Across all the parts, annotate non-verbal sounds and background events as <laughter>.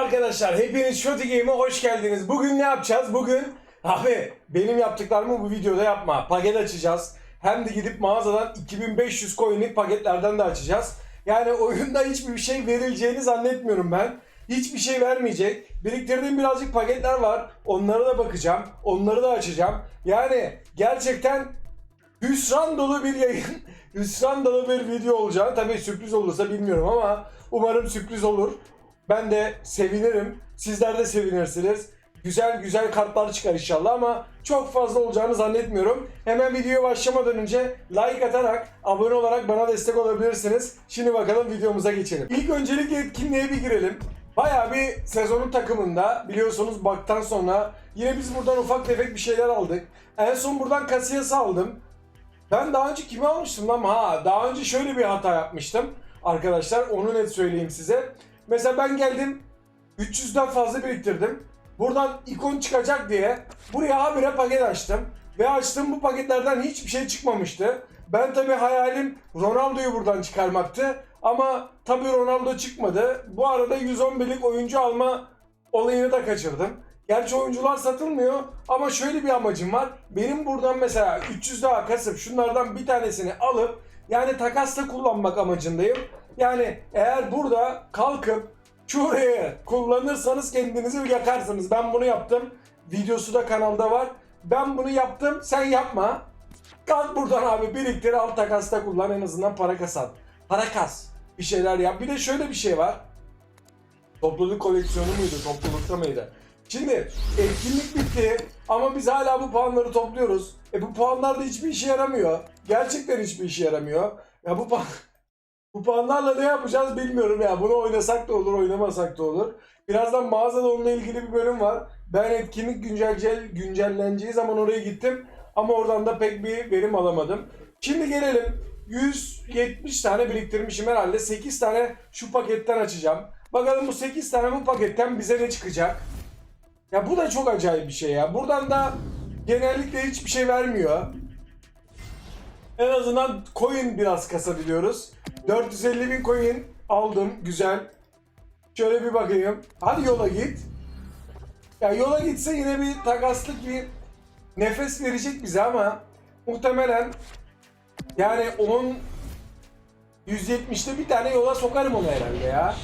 Arkadaşlar hepiniz Shotty Game'e hoş geldiniz. Bugün ne yapacağız? Bugün abi benim yaptıklarımı bu videoda yapma. Paket açacağız. Hem de gidip mağazadan 2500 coin'lik paketlerden de açacağız. Yani oyunda hiçbir şey verileceğini zannetmiyorum ben. Hiçbir şey vermeyecek. Biriktirdiğim birazcık paketler var. Onlara da bakacağım. Onları da açacağım. Yani gerçekten hüsran dolu bir yayın, <laughs> hüsran dolu bir video olacağını tabii sürpriz olursa bilmiyorum ama umarım sürpriz olur. Ben de sevinirim. Sizler de sevinirsiniz. Güzel güzel kartlar çıkar inşallah ama çok fazla olacağını zannetmiyorum. Hemen videoya başlamadan önce like atarak, abone olarak bana destek olabilirsiniz. Şimdi bakalım videomuza geçelim. İlk öncelikle etkinliğe bir girelim. Bayağı bir sezonun takımında biliyorsunuz baktan sonra yine biz buradan ufak tefek bir şeyler aldık. En son buradan Casillas'ı aldım. Ben daha önce kimi almıştım lan? Ha, daha önce şöyle bir hata yapmıştım. Arkadaşlar onu net söyleyeyim size. Mesela ben geldim 300'den fazla biriktirdim. Buradan ikon çıkacak diye buraya habire paket açtım. Ve açtığım bu paketlerden hiçbir şey çıkmamıştı. Ben tabi hayalim Ronaldo'yu buradan çıkarmaktı. Ama tabi Ronaldo çıkmadı. Bu arada 111'lik oyuncu alma olayını da kaçırdım. Gerçi oyuncular satılmıyor ama şöyle bir amacım var. Benim buradan mesela 300 daha kasıp şunlardan bir tanesini alıp yani takasla kullanmak amacındayım. Yani eğer burada kalkıp şurayı kullanırsanız kendinizi yakarsınız. Ben bunu yaptım. Videosu da kanalda var. Ben bunu yaptım. Sen yapma. Kalk buradan abi biriktir al takasta kullan en azından para kasan. Para kas. Bir şeyler yap. Bir de şöyle bir şey var. Topluluk koleksiyonu muydu? Toplulukta mıydı? Şimdi etkinlik bitti ama biz hala bu puanları topluyoruz. E bu puanlar da hiçbir işe yaramıyor. Gerçekten hiçbir işe yaramıyor. Ya bu puan... Bu puanlarla ne yapacağız bilmiyorum ya. Bunu oynasak da olur, oynamasak da olur. Birazdan mağazada onunla ilgili bir bölüm var. Ben etkinlik güncel, güncelleneceği zaman oraya gittim. Ama oradan da pek bir verim alamadım. Şimdi gelelim. 170 tane biriktirmişim herhalde. 8 tane şu paketten açacağım. Bakalım bu 8 tane bu paketten bize ne çıkacak? Ya bu da çok acayip bir şey ya. Buradan da genellikle hiçbir şey vermiyor. En azından coin biraz kasabiliyoruz. 450 bin coin aldım. Güzel. Şöyle bir bakayım. Hadi yola git. Ya yola gitse yine bir takaslık bir nefes verecek bize ama muhtemelen yani onun 170'te bir tane yola sokarım onu herhalde ya.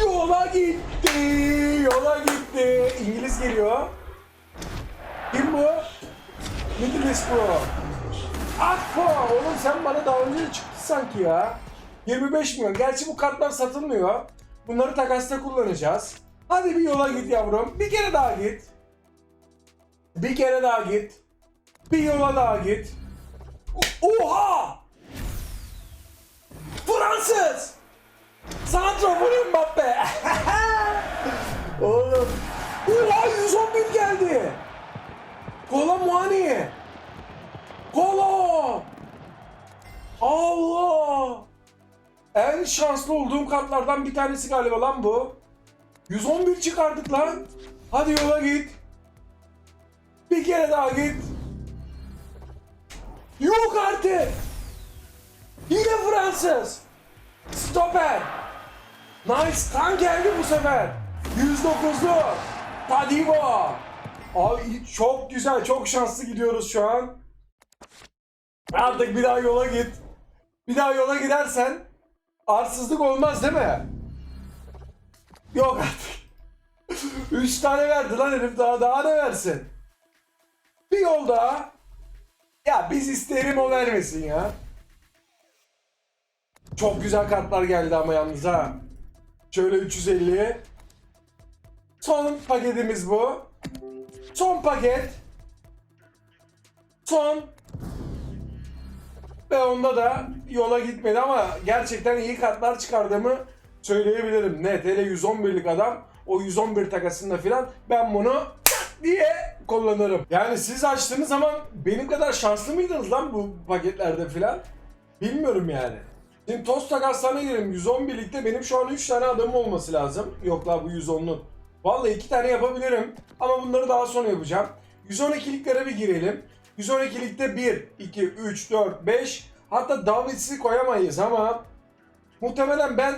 Yola gitti. Yola gitti. İngiliz geliyor. Kim bu? Middlesbrough. Akpo! Oğlum sen bana daha önce çıktı sanki ya. 25 milyon. Gerçi bu kartlar satılmıyor. Bunları takasta kullanacağız. Hadi bir yola git yavrum. Bir kere daha git. Bir kere daha git. Bir yola daha git. Oha! Fransız! Santrafor Mbappe! <laughs> Oğlum. Oha 111 geldi. Kola Muani. Kola! Allah! En şanslı olduğum kartlardan bir tanesi galiba lan bu. 111 çıkardık lan. Hadi yola git. Bir kere daha git. Yok artık. Yine Fransız. Stoper. Nice. Tam geldi bu sefer. 109'lu. Tadivo. Abi çok güzel, çok şanslı gidiyoruz şu an. Artık bir daha yola git. Bir daha yola gidersen arsızlık olmaz değil mi? Yok artık. <laughs> Üç tane verdi lan herif daha daha ne versin? Bir yol daha. Ya biz isterim o vermesin ya. Çok güzel kartlar geldi ama yalnız ha. Şöyle 350. Son paketimiz bu. Son paket. Son. Ve onda da yola gitmedi ama gerçekten iyi kartlar çıkardığımı söyleyebilirim. Net hele 111'lik adam o 111 takasında filan ben bunu diye kullanırım. Yani siz açtığınız zaman benim kadar şanslı mıydınız lan bu paketlerde filan? Bilmiyorum yani. Şimdi tost takaslarına girelim. 111'likte benim şu an 3 tane adamım olması lazım. Yok la bu 110'luk. Vallahi 2 tane yapabilirim. Ama bunları daha sonra yapacağım. 112'liklere bir girelim. 112'likte 1, 2, 3, 4, 5 hatta Davids'i koyamayız ama muhtemelen ben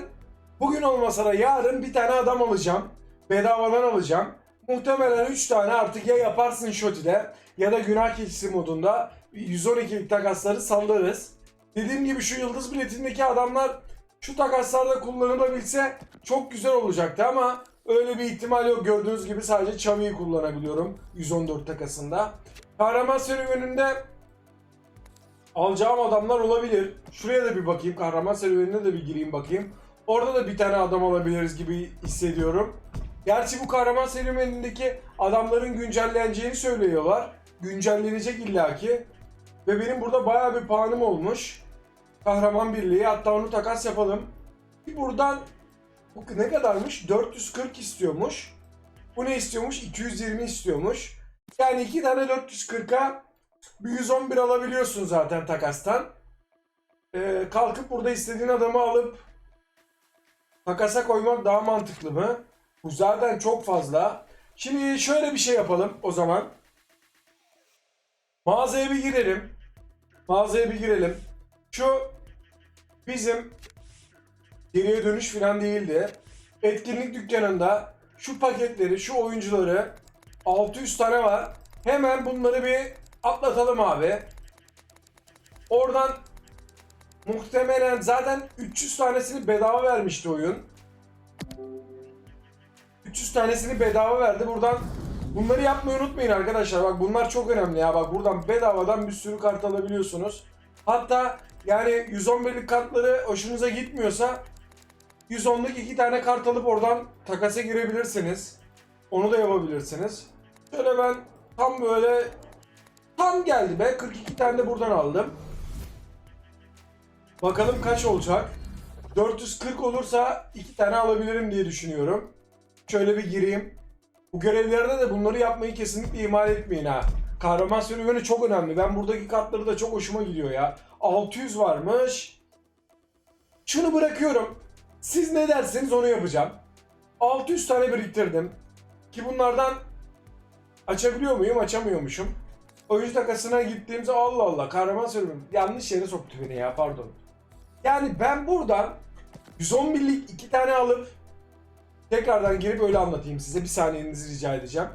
Bugün olmasa da yarın bir tane adam alacağım. Bedavadan alacağım. Muhtemelen 3 tane artık ya yaparsın Shoti'de ya da günah keçisi modunda 112'lik takasları sallarız. Dediğim gibi şu yıldız biletindeki adamlar şu takaslarda kullanılabilse çok güzel olacaktı ama öyle bir ihtimal yok. Gördüğünüz gibi sadece Chavi'yi kullanabiliyorum 114 takasında. Kahraman serüveninde alacağım adamlar olabilir. Şuraya da bir bakayım. Kahraman serüvenine de bir gireyim bakayım. Orada da bir tane adam alabiliriz gibi hissediyorum. Gerçi bu kahraman serüvenindeki adamların güncelleneceğini söylüyorlar. Güncellenecek illaki. Ve benim burada bayağı bir puanım olmuş. Kahraman birliği hatta onu takas yapalım. Buradan bu ne kadarmış? 440 istiyormuş. Bu ne istiyormuş? 220 istiyormuş. Yani iki tane 440'a bir 111 alabiliyorsun zaten takastan. Ee, kalkıp burada istediğin adamı alıp takasa koymak daha mantıklı mı? Bu zaten çok fazla. Şimdi şöyle bir şey yapalım o zaman. Mağazaya bir girelim. Mağazaya bir girelim. Şu bizim geriye dönüş falan değildi. Etkinlik dükkanında şu paketleri, şu oyuncuları 600 tane var. Hemen bunları bir atlatalım abi. Oradan muhtemelen zaten 300 tanesini bedava vermişti oyun. 300 tanesini bedava verdi. Buradan bunları yapmayı unutmayın arkadaşlar. Bak bunlar çok önemli ya. Bak buradan bedavadan bir sürü kart alabiliyorsunuz. Hatta yani 111'lik kartları hoşunuza gitmiyorsa 110'luk iki tane kart alıp oradan takasa girebilirsiniz. Onu da yapabilirsiniz. Şöyle ben tam böyle tam geldi be. 42 tane de buradan aldım. Bakalım kaç olacak. 440 olursa iki tane alabilirim diye düşünüyorum. Şöyle bir gireyim. Bu görevlerde de bunları yapmayı kesinlikle ihmal etmeyin ha. Kahraman serüveni çok önemli. Ben buradaki kartları da çok hoşuma gidiyor ya. 600 varmış. Şunu bırakıyorum. Siz ne derseniz onu yapacağım. 600 tane biriktirdim. Ki bunlardan açabiliyor muyum? Açamıyormuşum. Oyuncu takasına gittiğimizde Allah Allah kahraman serüveni yanlış yere soktu beni ya pardon. Yani ben buradan 111'lik iki tane alıp tekrardan girip öyle anlatayım size. Bir saniyenizi rica edeceğim.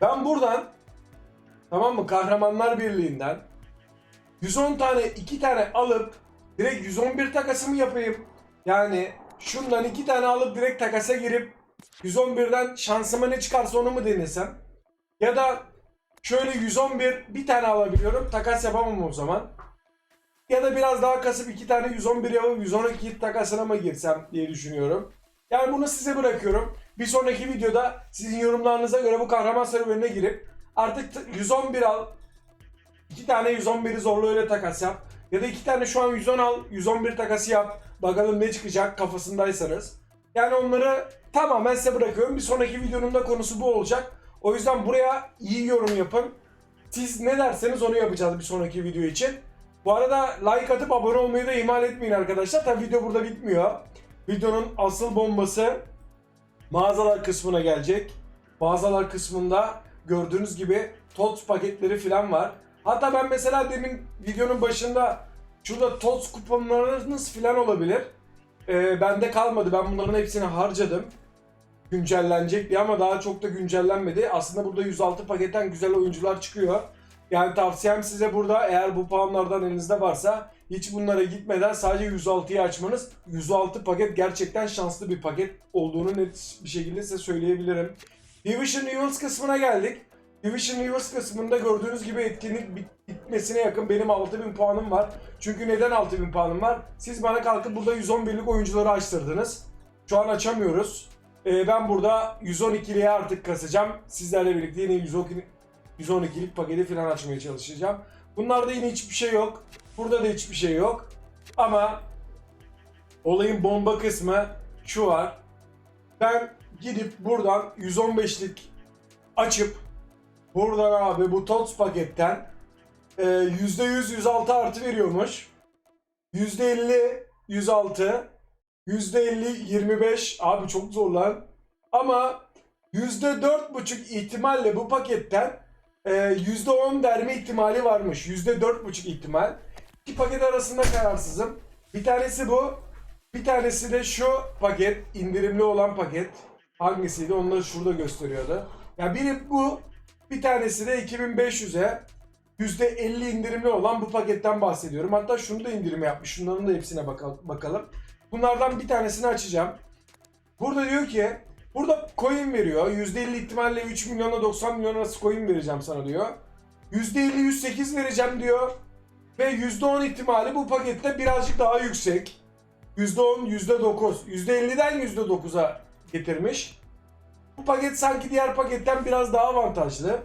Ben buradan tamam mı Kahramanlar Birliği'nden 110 tane 2 tane alıp direkt 111 takası mı yapayım? Yani şundan 2 tane alıp direkt takasa girip 111'den şansıma ne çıkarsa onu mu denesem? Ya da şöyle 111 bir tane alabiliyorum takas yapamam o zaman. Ya da biraz daha kasıp 2 tane 111 yapıp 112 takasına mı girsem diye düşünüyorum. Yani bunu size bırakıyorum. Bir sonraki videoda sizin yorumlarınıza göre bu kahraman serüvenine girip artık t- 111 al. 2 tane 111'i zorla öyle takas yap. Ya da 2 tane şu an 110 al, 111 takası yap. Bakalım ne çıkacak kafasındaysanız. Yani onları tamamen size bırakıyorum. Bir sonraki videonun da konusu bu olacak. O yüzden buraya iyi yorum yapın. Siz ne derseniz onu yapacağız bir sonraki video için. Bu arada like atıp abone olmayı da ihmal etmeyin arkadaşlar. Tabi video burada bitmiyor. Videonun asıl bombası mağazalar kısmına gelecek. Mağazalar kısmında gördüğünüz gibi TOTS paketleri falan var. Hatta ben mesela demin videonun başında şurada TOTS kuponlarınız falan olabilir. Ee, bende kalmadı. Ben bunların hepsini harcadım. Güncellenecek diye ama daha çok da güncellenmedi. Aslında burada 106 paketten güzel oyuncular çıkıyor. Yani tavsiyem size burada eğer bu puanlardan elinizde varsa hiç bunlara gitmeden sadece 106'yı açmanız. 106 paket gerçekten şanslı bir paket olduğunu net bir şekilde size söyleyebilirim. Division Rivals kısmına geldik. Division Rivals kısmında gördüğünüz gibi etkinlik bitmesine yakın benim 6000 puanım var. Çünkü neden 6000 puanım var? Siz bana kalkıp burada 111'lik oyuncuları açtırdınız. Şu an açamıyoruz. Ee, ben burada 112'liye artık kasacağım. Sizlerle birlikte yine 112 112'lik paketi falan açmaya çalışacağım. Bunlarda yine hiçbir şey yok. Burada da hiçbir şey yok. Ama olayın bomba kısmı şu var. Ben gidip buradan 115'lik açıp buradan abi bu TOTS paketten e, %100 106 artı veriyormuş. %50 106 %50 25 abi çok zor lan. Ama %4,5 ihtimalle bu paketten e, %10 verme ihtimali varmış. %4,5 ihtimal. İki paket arasında kararsızım. Bir tanesi bu. Bir tanesi de şu paket, indirimli olan paket. Hangisiydi? Da şurada gösteriyordu. Ya biri bu, bir tanesi de 2500'e %50 indirimli olan bu paketten bahsediyorum. Hatta şunu da indirim yapmış. Şunların da hepsine baka- bakalım. Bunlardan bir tanesini açacağım. Burada diyor ki burada coin veriyor. %50 ihtimalle 3 milyona 90 milyon arası coin vereceğim sana diyor. %50 108 vereceğim diyor. Ve %10 ihtimali bu pakette birazcık daha yüksek. %10, %9. %50'den %9'a getirmiş. Bu paket sanki diğer paketten biraz daha avantajlı.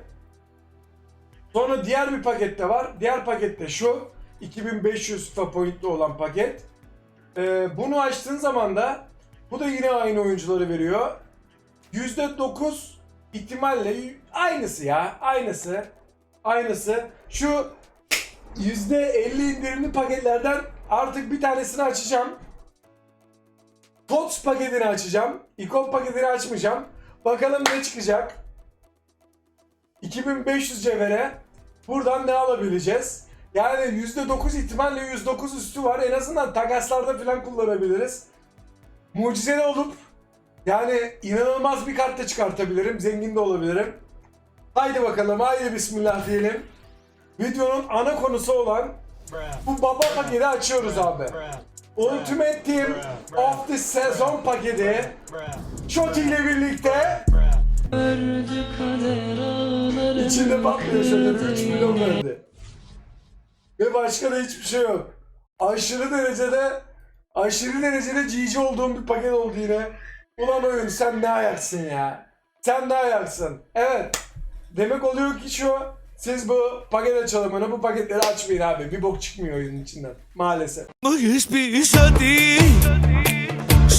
Sonra diğer bir pakette var. Diğer pakette şu. 2500 FIFA pointli olan paket. Ee, bunu açtığın zaman da bu da yine aynı oyuncuları veriyor. %9 ihtimalle aynısı ya. Aynısı. Aynısı. Şu %50 indirimli paketlerden artık bir tanesini açacağım. TOTS paketini açacağım. İkon paketini açmayacağım. Bakalım ne çıkacak. 2500 cevhere. Buradan ne alabileceğiz? Yani %9 ihtimalle %9 üstü var. En azından takaslarda falan kullanabiliriz. Mucize de olup yani inanılmaz bir kart da çıkartabilirim. Zengin de olabilirim. Haydi bakalım haydi bismillah diyelim. Videonun ana konusu olan bu baba paketi açıyoruz abi. Ultimate Team of the Sezon paketi Shoti ile birlikte içinde patlıyor şöyle 3 milyon verdi. Ve başka da hiçbir şey yok. Aşırı derecede aşırı derecede GG olduğum bir paket oldu yine. Ulan oyun sen ne ayaksın ya. Sen ne ayaksın. Evet. Demek oluyor ki şu siz bu paket açılımını bu paketleri açmayın abi. Bir bok çıkmıyor oyunun içinden. Maalesef. Μου έχεις πει ότι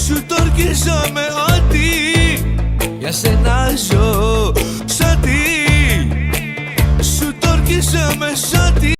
Σου το ορκίζομαι ότι Για σένα ζω Σ' ότι Σου το ορκίζομαι σ' ότι